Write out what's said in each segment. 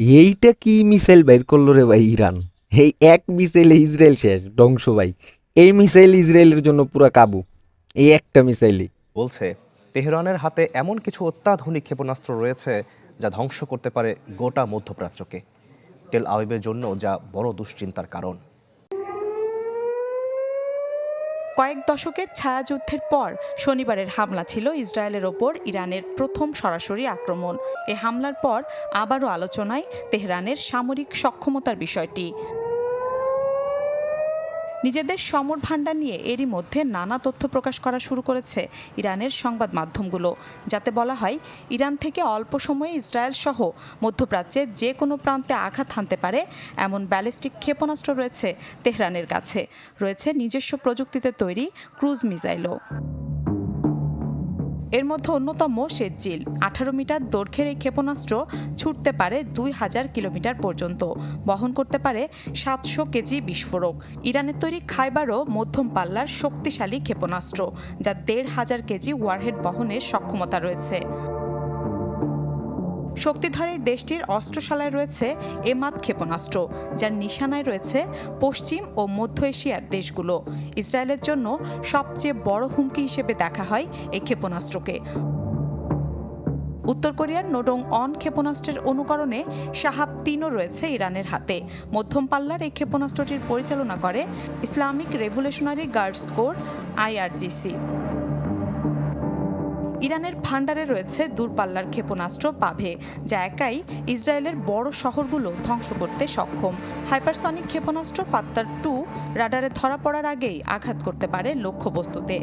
এইটা কি মিসাইল বাইর করল রে ভাই ইরান? এই এক মিসাইলে ইসরায়েল শেষ, ধ্বংস ভাই। এই মিসাইল ইসরায়েলের জন্য পুরা কাবু। এই একটা মিসাইলই। বলছে, তেহরানের হাতে এমন কিছু অত্যাধুনিক ক্ষেপণাস্ত্র রয়েছে যা ধ্বংস করতে পারে গোটা মধ্যপ্রাচ্যকে। তেল আবিবের জন্য যা বড় দুশ্চিন্তার কারণ। কয়েক দশকের ছায়াযুদ্ধের পর শনিবারের হামলা ছিল ইসরায়েলের ওপর ইরানের প্রথম সরাসরি আক্রমণ। এ হামলার পর আবারও আলোচনায় তেহরানের সামরিক সক্ষমতার বিষয়টি। নিজেদের সমর ভাণ্ডার নিয়ে এরই মধ্যে নানা তথ্য প্রকাশ করা শুরু করেছে ইরানের সংবাদ মাধ্যমগুলো। যাতে বলা হয়, ইরান থেকে অল্প সময়ে ইসরায়েল সহ মধ্যপ্রাচ্যে যে কোনো প্রান্তে আঘাত হানতে পারে এমন ব্যালিস্টিক ক্ষেপণাস্ত্র রয়েছে তেহরানের কাছে। রয়েছে নিজস্ব প্রযুক্তিতে তৈরি ক্রুজ মিসাইলও। এর মধ্যে অন্যতম শেজ্জিল আঠারো মিটার দৈর্ঘ্যের এই ক্ষেপণাস্ত্র ছুটতে পারে দুই হাজার কিলোমিটার পর্যন্ত, বহন করতে পারে সাতশো কেজি বিস্ফোরক। ইরানের তৈরি খাইবারও মধ্যম পাল্লার শক্তিশালী ক্ষেপণাস্ত্র, যা দেড় হাজার কেজি ওয়ারহেড বহনের সক্ষমতা রয়েছে। শক্তিধর দেশটির অস্ত্রশালায় রয়েছে এমাদ ক্ষেপণাস্ত্র, যার নিশানায় রয়েছে পশ্চিম ও মধ্য এশিয়ার দেশগুলো। ইসরায়েলের জন্য সবচেয়ে বড় হুমকি হিসেবে দেখা হয় এই ক্ষেপণাস্ত্রকে। উত্তর কোরিয়ার নোডং অন ক্ষেপণাস্ত্রের অনুকরণে সাহাব তিনও রয়েছে ইরানের হাতে। মধ্যম পাল্লার এই ক্ষেপণাস্ত্রটির পরিচালনা করে Islamic Revolutionary Guards Corps, IRGC. ইরানের ভান্ডারে রয়েছে দূরপাল্লার ক্ষেপণাস্ত্র পাভে, যা একাই ইসরায়েলের বড় শহরগুলো ধ্বংস করতে সক্ষম। হাইপারসনিক ক্ষেপণাস্ত্র পাত্তার টু রাডারে ধরা পড়ার আগেই আঘাত করতে পারে লক্ষ্যবস্তুতে।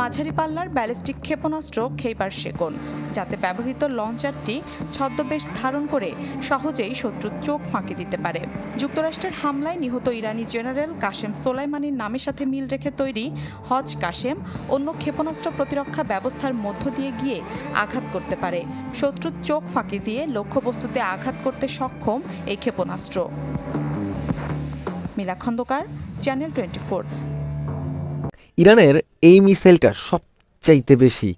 মাঝারি পাল্লার ব্যালিস্টিক ক্ষেপণাস্ত্র খেইবার শেকন যাতে ব্যবহৃত লঞ্চারটি ছদ্মবেশ ধারণ করে সহজেই শত্রুর চোখ ফাঁকি দিতে পারে। যুক্তরাষ্ট্রের হামলায় নিহত ইরানি জেনারেল কাশেম সোলাইমানির নামের সাথে মিল রেখে তৈরি হজ কাশেম অন্য ক্ষেপণাস্ত্র প্রতিরক্ষা ব্যবস্থার মধ্য দিয়ে গিয়ে আঘাত করতে পারে। শত্রুর চোখ ফাঁকি দিয়ে লক্ষ্যবস্তুতে আঘাত করতে সক্ষম এই ক্ষেপণাস্ত্র। মিলা খন্দকার চ্যানেল টোয়েন্টি ইরানের এই মিসাইলটা সবচাইতে বেশি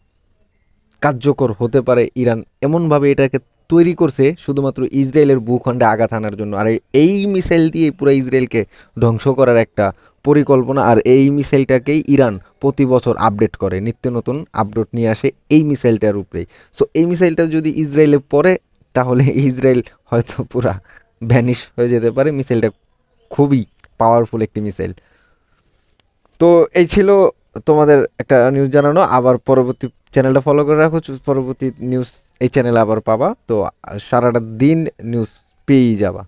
কার্যকর হতে পারে ইরান। এমনভাবে এটাকে তৈরি করছে শুধুমাত্র ইসরায়েলের ভূখণ্ডে আঘাত আনার জন্য। আর এই মিসাইল দিয়ে পুরো ইসরায়েলকে ধ্বংস করার একটা পরিকল্পনা, আর এই মিসাইলটাকেই ইরান প্রতি বছর আপডেট করে। নিত্য নতুন আপডেট নিয়ে আসে এই মিসাইলটার উপরেই সো এই মিসাইলটা যদি ইসরায়েলে পড়ে, তাহলে ইসরায়েল হয়তো পুরা ভ্যানিশ হয়ে যেতে পারে। মিসাইলটা খুবই পাওয়ারফুল একটি মিসাইল। তো এই ছিল তোমাদের একটা নিউজ জানানো। আবার পরবর্তী চ্যানেলটা ফলো করে রাখো। পরবর্তী নিউজ এই চ্যানেলে আবার পাবা। তো সারাটা দিন নিউজ পেয়েই যাবা।